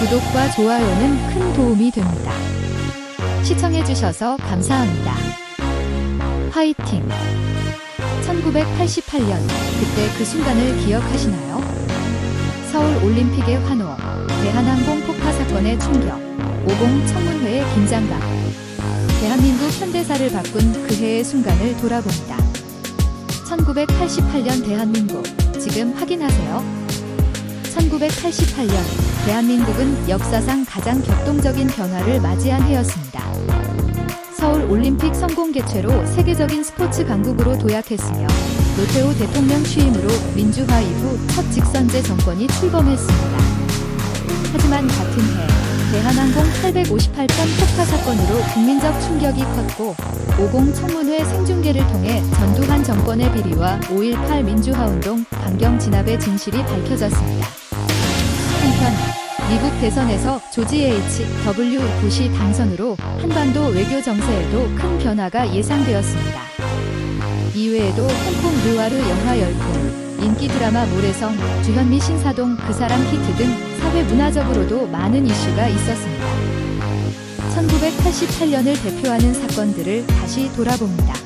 구독과 좋아요는 큰 도움이 됩니다. 시청해주셔서 감사합니다. 화이팅! 1988년, 그때 그 순간을 기억하시나요? 서울 올림픽의 환호, 대한항공 폭파 사건의 충격, 50 청문회의 긴장감. 대한민국 현대사를 바꾼 그 해의 순간을 돌아봅니다. 1988년 대한민국, 지금 확인하세요. 1988년, 대한민국은 역사상 가장 격동적인 변화를 맞이한 해였습니다. 서울 올림픽 성공 개최로 세계적인 스포츠 강국으로 도약했으며 노태우 대통령 취임으로 민주화 이후 첫 직선제 정권이 출범했습니다. 하지만 같은 해 대한항공 858편 폭파 사건으로 국민적 충격이 컸고 50 청문회 생중계를 통해 전두환 정권의 비리와 5.18 민주화운동 강경 진압의 진실이 밝혀졌습니다. 한편 미국 대선에서 조지 H. W. 부시 당선으로 한반도 외교 정세에도 큰 변화가 예상되었습니다. 이외에도 홍콩 르와르 영화 열풍, 인기 드라마 모래성, 주현미 신사동 그 사람 히트 등 사회 문화적으로도 많은 이슈가 있었습니다. 1988년을 대표하는 사건들을 다시 돌아봅니다.